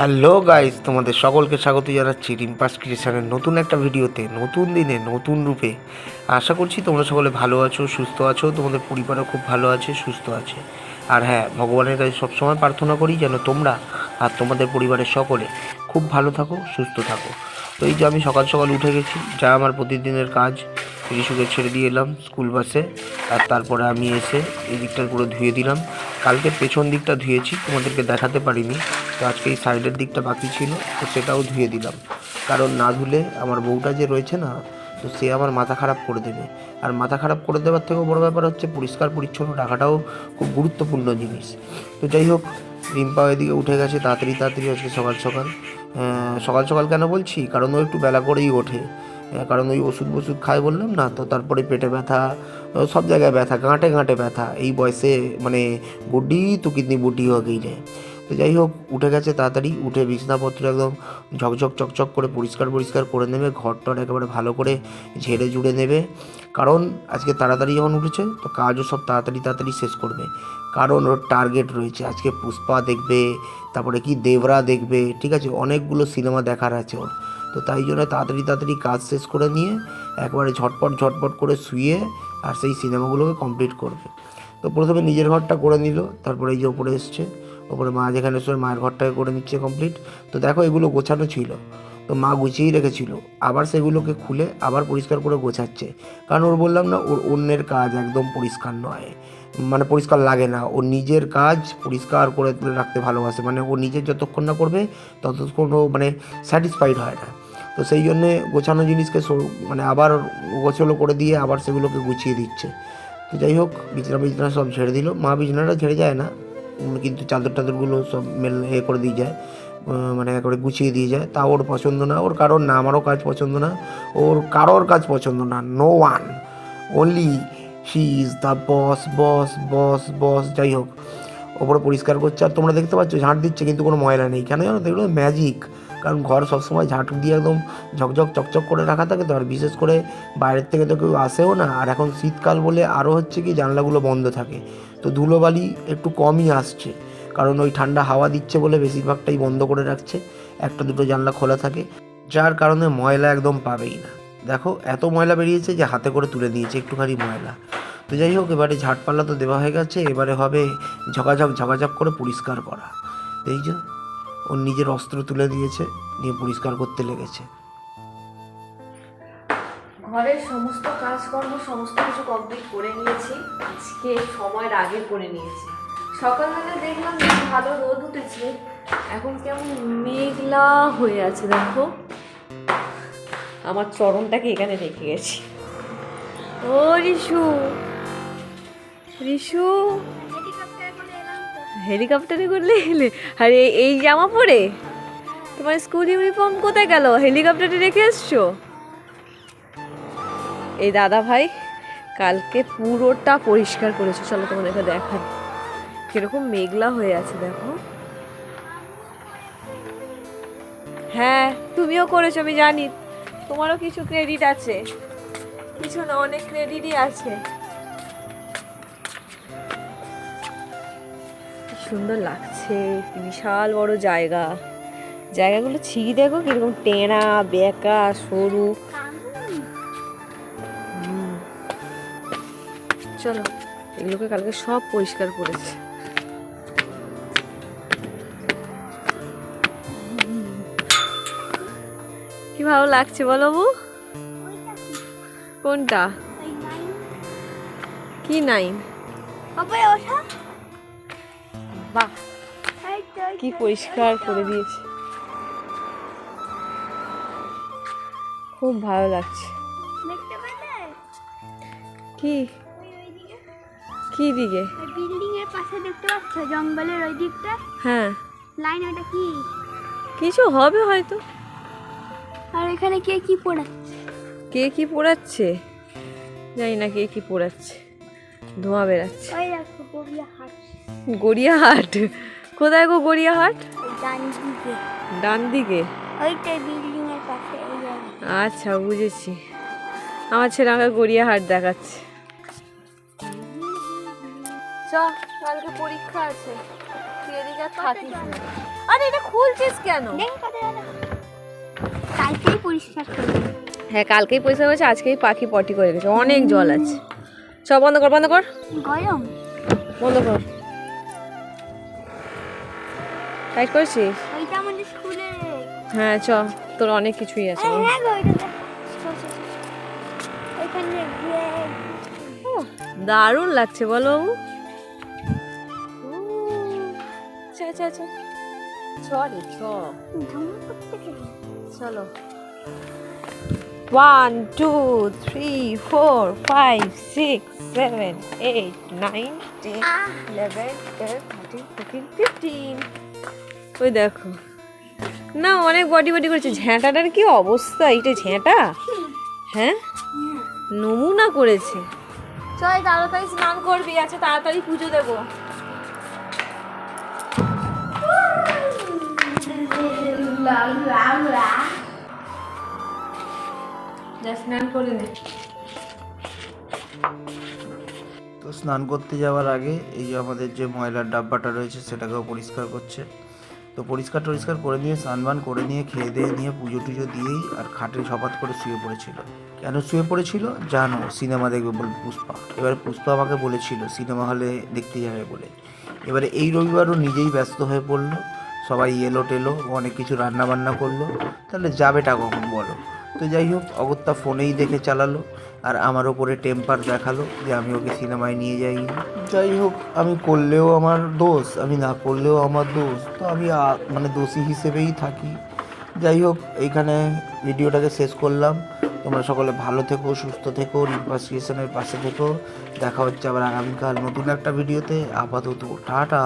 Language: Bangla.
হ্যালো গাইস, তোমাদের সকলকে স্বাগত জানাচ্ছি রিম্পাস ক্রিয়েশনের নতুন একটা ভিডিওতে, নতুন দিনে, নতুন রূপে। আশা করছি তোমরা সকলে ভালো আছো, সুস্থ আছো, তোমাদের পরিবারও খুব ভালো আছে, সুস্থ আছে। আর হ্যাঁ ভগবানের কাছে সবসময় প্রার্থনা করি যেন তোমরা আর তোমাদের পরিবারের সকলে খুব ভালো থাকো, সুস্থ থাকো। তো এই যে আমি সকাল সকাল উঠে গেছি, যা আমার প্রতিদিনের কাজ ঋষুকে ছেড়ে দিয়ে এলাম স্কুল বাসে, আর তারপরে আমি এসে এই দিকটা পুরো ধুয়ে দিলাম। কালকে পেছন দিকটা ধুয়েছি, তোমাদেরকে দেখাতে পারিনি। তো আজকে এই সাইডের দিকটা বাকি ছিল, তো সেটাও ধুয়ে দিলাম। কারণ না ধুলে আমার বউটা যে রয়েছে না, তো সে আমার মাথা খারাপ করে দেবে। আর মাথা খারাপ করে দেওয়ার থেকেও বড় ব্যাপার হচ্ছে পরিষ্কার পরিচ্ছন্ন রাখাটাও খুব গুরুত্বপূর্ণ জিনিস। তো যাই হোক, রিম্পা এদিকে উঠে গেছে তাড়াতাড়ি তাড়াতাড়ি আজকে সকাল সকাল। সকাল সকাল কেন বলছি? কারণ ও একটু বেলা করেই ওঠে। কারণ ওই ওষুধ বষুধ খায় বললাম না, তো তারপরে পেটে ব্যথা সব জায়গায় ব্যথা গাঁটে গাঁটে ব্যথা। এই বয়সে মানে বুড্ডি তো কিডনি বুড্ডি হয়ে যায় তো যাই হোক, উঠে গেছে তাড়াতাড়ি, উঠে বিছনাপত্র একদম ঝকঝক, চকচক করে পরিষ্কার পরিষ্কার করে নেবে ঘর টর একেবারে ভালো করে ঝেড়ে জুড়ে নেবে। কারণ আজকে তাড়াতাড়ি যখন উঠেছে, তো কাজও সব তাড়াতাড়ি তাড়াতাড়ি শেষ করবে। কারণ ওর টার্গেট রয়েছে, আজকে পুষ্পা দেখবে, তারপরে কি দেবরা দেখবে, ঠিক আছে? অনেকগুলো সিনেমা দেখার আছে ওর। তো তাই জন্য তাড়াতাড়ি তাড়াতাড়ি কাজ শেষ করে নিয়ে, একবারে ঝটপট ঝটপট করে শুয়ে আর সেই সিনেমাগুলোকে কমপ্লিট করবে। তো প্রথমে নিজের ঘরটা করে নিল, তারপরে এই যে ওপরে এসছে। ওপরে মা যেখানে শুয়ে মায়ের ঘরটাকে করে নিচ্ছে কমপ্লিট তো দেখো এগুলো গোছানো ছিল। তো মা গুছিয়েই রেখেছিল। আবার সেগুলোকে খুলে আবার পরিষ্কার করে গোছাচ্ছে। কারণ ওর বললাম না, ওর অন্যের কাজ একদম পরিষ্কার নয়। মানে পরিষ্কার লাগে না। ও নিজের কাজ পরিষ্কার করে রাখতে ভালোবাসে। মানে ও নিজের যতক্ষণ না করবে, ততক্ষণ ও মানে স্যাটিসফাইড হয় না। তো সেই জন্যে গোছানো জিনিসকে মানে আবার গোছলো করে দিয়ে আবার সেগুলোকে গুছিয়ে দিচ্ছে। তো যাই হোক বিছনা বিছনা সব ঝেড়ে দিল। মা বিছনাটা ঝেড়ে যায় না। কিন্তু চাদর টাদরগুলো সব মেল এ করে দিয়ে যায় মানে একেবারে গুছিয়ে দিয়ে যায়। তা ওর পছন্দ না, ওর কারোর না আমারও কাজ পছন্দ না, ওর কারোর কাজ পছন্দ না no one only she is the boss boss boss boss যাই হোক। ওপরে পরিষ্কার করছে, আর তোমরা দেখতে পাচ্ছ ঝাঁট দিচ্ছে, কিন্তু কোনো ময়লা নেই। কেন জানো তো ম্যাজিক কারণ ঘর সবসময় ঝাঁট দিয়ে একদম ঝকঝক, চকচক করে রাখা থাকে তো, আর বিশেষ করে বাইরের থেকে তো কেউ আসেও না। আর এখন শীতকাল বলে আরও হচ্ছে কি, জানলাগুলো বন্ধ থাকে। তো ধুলোবালি একটু কমই আসছে। কারণ ওই ঠান্ডা হাওয়া দিচ্ছে বলে বেশিরভাগটাই বন্ধ করে রাখছে। একটা দুটো জানলা খোলা থাকে। যার কারণে ময়লা একদম পাবেই না। দেখো, এত ময়লা বেরিয়েছে যে হাতে করে তুলে দিয়েছে একটুখানি ময়লা। তো যাই হোক, এবারে ঝাড়পাল্লা তো দেওয়া হয়ে গেছে। এবারে হবে ঝকাঝক ঝকাঝক করে পরিষ্কার করা। এই যে ওর নিজের অস্ত্র তুলে দিয়েছে নিয়ে পরিষ্কার করতে লেগেছে। ঘরের সমস্ত কাজকর্ম, সমস্ত কিছু কমপ্লিট করে নিয়েছি। আজকে সময়ের আগে করে নিয়েছি। সকালবেলা দেখলাম যে ভালো রোদ উঠেছে। এখন কেমন মেঘলা হয়ে আছে, দেখো। আমার চরণটাকে এখানে রেখে গেছি। ও রিশু রিশু। হেলিকপ্টারে করলে এলে? আর, এই- এই জামা পরে? তোমার স্কুল ইউনিফর্ম কোথায় গেল? হেলিকপ্টারে রেখে এসছো? এই দাদা ভাই, কালকে পুরোটা পরিষ্কার করেছে। চলো তোমাদেরকে দেখাই। কীরকম মেঘলা হয়ে আছে, দেখো। হ্যাঁ তুমিও করেছ, আমি জানি। তোমারও কিছু ক্রেডিট আছে। কিছু না অনেক ক্রেডিটই আছে। সুন্দর লাগছে, বিশাল বড় জায়গা। জায়গাগুলো ছিঁড়ি দেখো কীরকম টেনা বেঁকা, সরু। চলো, এগুলোকে কালকে সব পরিষ্কার করেছে। কি ভালো লাগছে বলো বউ কোনটা? কি নাইন? বাহ কি পরিষ্কার করে দিয়েছে। খুব ভালো লাগছে। কি? কি দিকে? বিল্ডিং এর পাশে দেখতে পাচ্ছ? জঙ্গলের ওই দিকটা? হ্যাঁ। লাইন ওটা কি? কিছু হবে হয়তো। আর এখানে কে কি পড়াচ্ছে কে কি পোড়াচ্ছে? জানি না কে কি পোড়াচ্ছে। ধোঁয়া বেরাচ্ছে। ওই দেখো হাট গড়িয়াহাট। কোথায় গো গড়িয়াহাট? ডান দিকে আচ্ছা বুঝেছি। আমার ছেলে আমাকে গড়িয়াহাট দেখাচ্ছে। চ কালকে পরীক্ষা আছে। আর এটা খুলছিস কেন। কালকেই পরিষ্কার হ্যাঁ কালকেই পয়সা হয়েছে আজকেই পাখি পটি করে গেছে অনেক জল আছে। সব বন্ধ কর বন্ধ কর। গরম? বন্ধ কর। টাইট করেছিস? ওইটা মানে স্কুলে। হ্যাঁ চ। তোর অনেক কিছুই আছে। দারুণ লাগছে বলো। চলো। One two three four five six seven eight nine ten eleven twelve thirteen fourteen fifteen ওই দেখো। না অনেক বডি বডি করেছে। ঝ্যাঁটাটার কি অবস্থা? এইটা ঝ্যাঁটা হ্যাঁ? নমুনা করেছে। চল তাড়াতাড়ি স্নান করবি। আছে তাড়াতাড়ি পুজো দেবো। তো স্নান করতে যাওয়ার আগে এই যে আমাদের যে ময়লার ডাব্বাটা রয়েছে সেটাকেও পরিষ্কার করছে। তো পরিষ্কার টরিষ্কার করে নিয়ে, স্নান করে নিয়ে, খেয়ে দিয়ে নিয়ে, পুজো টুজো দিয়েই আর খাটে সপাত করে শুয়ে পড়েছিল। কেন শুয়ে পড়েছিল? জানো, সিনেমা দেখবে বল পুষ্পা। এবারে পুষ্পা আমাকে বলেছিল, সিনেমা হলে দেখতে যাবে বলে। এবারে এই রবিবারও নিজেই ব্যস্ত হয়ে পড়ল। সবাই এলো টেলো, অনেক কিছু রান্না বান্না করল। তাহলে যাবেটা কখন বলো? তো যাই হোক, অগত্যা ফোনেই দেখে চালালো আর আমার ওপরে টেম্পার দেখাল যে আমি ওকে সিনেমায় নিয়ে যাই যাই হোক, আমি করলেও আমার দোষ, আমি না করলেও আমার দোষ, তো আমি মানে দোষী হিসেবেই থাকি। যাই হোক, এইখানে ভিডিওটাকে শেষ করলাম। তোমরা সকলে ভালো থেকো, সুস্থ থেকো, রিম্পাস পাশে থেকো। দেখা হচ্ছে আবার আগামীকাল নতুন একটা ভিডিওতে। আপাতত টাটা।